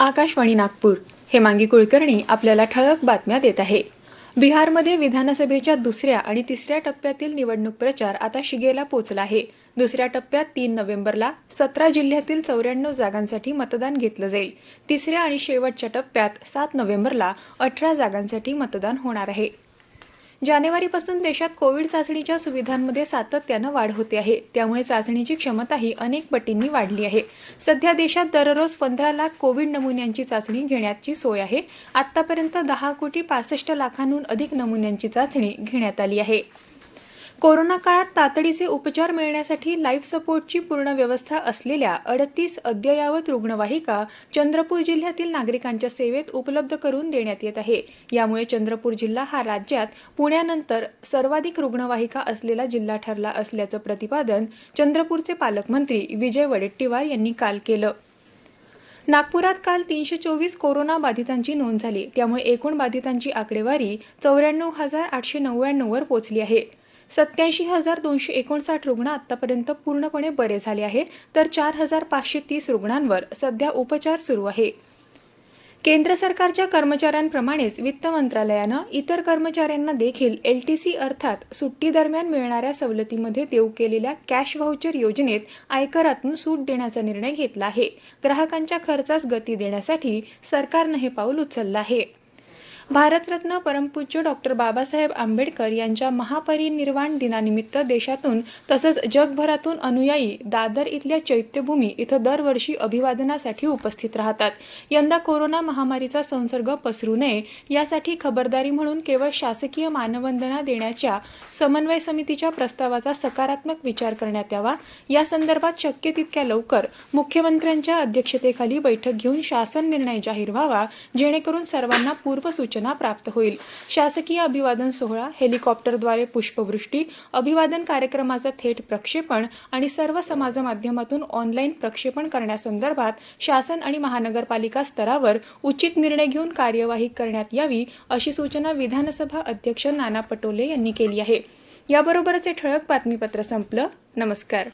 आकाशवाणी नागपूर. हेमांगी कुलकर्णी आपल्याला ठळक बातम्या देत आहे. बिहारमध्ये विधानसभेच्या दुसऱ्या आणि तिसऱ्या टप्प्यातील निवडणूक प्रचार आता शिगेला पोचला आहे. दुसऱ्या टप्प्यात तीन नोव्हेंबरला सतरा जिल्ह्यातील चौऱ्याण्णव जागांसाठी मतदान घेतलं जाईल. तिसऱ्या आणि शेवटच्या टप्प्यात सात नोव्हेंबरला अठरा जागांसाठी मतदान होणार आहे. जानेवारीपासून देशात कोविड चाचणीच्या सुविधांमध्ये सातत्यानं वाढ होते आहे. त्यामुळे चाचणीची क्षमताही अनेक पटींनी वाढली आहे. सध्या देशात दररोज पंधरा लाख कोविड नमुन्यांची चाचणी घेण्याची सोय आहे. आतापर्यंत दहा कोटी पासष्ट लाखांहून अधिक नमुन्यांची चाचणी घेण्यात आली आहे. कोरोना काळात तातडीचे उपचार मिळण्यासाठी लाईफ सपोर्टची पूर्ण व्यवस्था असलेल्या अडतीस अद्ययावत रुग्णवाहिका चंद्रपूर जिल्ह्यातील नागरिकांच्या सेवेत उपलब्ध करून देण्यात येत आहे. यामुळे चंद्रपूर जिल्हा हा राज्यात पुण्यानंतर सर्वाधिक रुग्णवाहिका असलेला जिल्हा ठरला असल्याचं प्रतिपादन चंद्रपूरचे पालकमंत्री विजय वडेट्टीवार यांनी काल केलं. नागपुरात काल तीनशे चोवीस कोरोना बाधितांची नोंद झाली. त्यामुळे एकूण बाधितांची आकडेवारी चौऱ्याण्णव हजार आठशे नव्याण्णववर पोहोचली आहे. सत्याऐंशी हजार दोनशे एकोणसाठ रुग्ण आतापर्यंत पूर्णपणे बरे झाले आहे तर चार हजार पाचशे तीस रुग्णांवर सध्या उपचार सुरू आहे. केंद्र सरकारच्या कर्मचाऱ्यांप्रमाणेच वित्त मंत्रालयानं इतर कर्मचाऱ्यांना देखील एलटीसी अर्थात सुट्टीदरम्यान मिळणाऱ्या सवलतीमध्ये देऊ केलेल्या कॅश व्हाउचर योजनेत आयकरातून सूट देण्याचा निर्णय घेतला आहे. ग्राहकांच्या खर्चास गती देण्यासाठी सरकारनं हे पाऊल उचललं आहे. भारतरत्न परमपूज्य डॉक्टर बाबासाहेब आंबेडकर यांच्या महापरिनिर्वाण दिनानिमित्त देशातून तसंच जगभरातून अनुयायी दादर इथल्या चैत्यभूमी इथं दरवर्षी अभिवादनासाठी उपस्थित राहतात. यंदा कोरोना महामारीचा संसर्ग पसरू नये यासाठी खबरदारी म्हणून केवळ शासकीय मानवंदना देण्याच्या समन्वय समितीच्या प्रस्तावाचा सकारात्मक विचार करण्यात यावा. या संदर्भात शक्य तितक्या लवकर मुख्यमंत्र्यांच्या अध्यक्षतेखाली बैठक घेऊन शासन निर्णय जाहीर व्हावा जेणेकरून सर्वांना पूर्वसूचना सूचना प्राप्त होईल. शासकीय अभिवादन सोहळा हेलिकॉप्टरद्वारे पुष्पवृष्टी अभिवादन कार्यक्रमाचं थेट प्रक्षेपण आणि सर्व समाज माध्यमातून ऑनलाईन प्रक्षेपण करण्यासंदर्भात शासन आणि महानगरपालिका स्तरावर उचित निर्णय घेऊन कार्यवाही करण्यात यावी अशी सूचना विधानसभा अध्यक्ष नाना पटोले यांनी केली आहे. याबरोबरच हे ठळक बातमीपत्र संपलं. नमस्कार.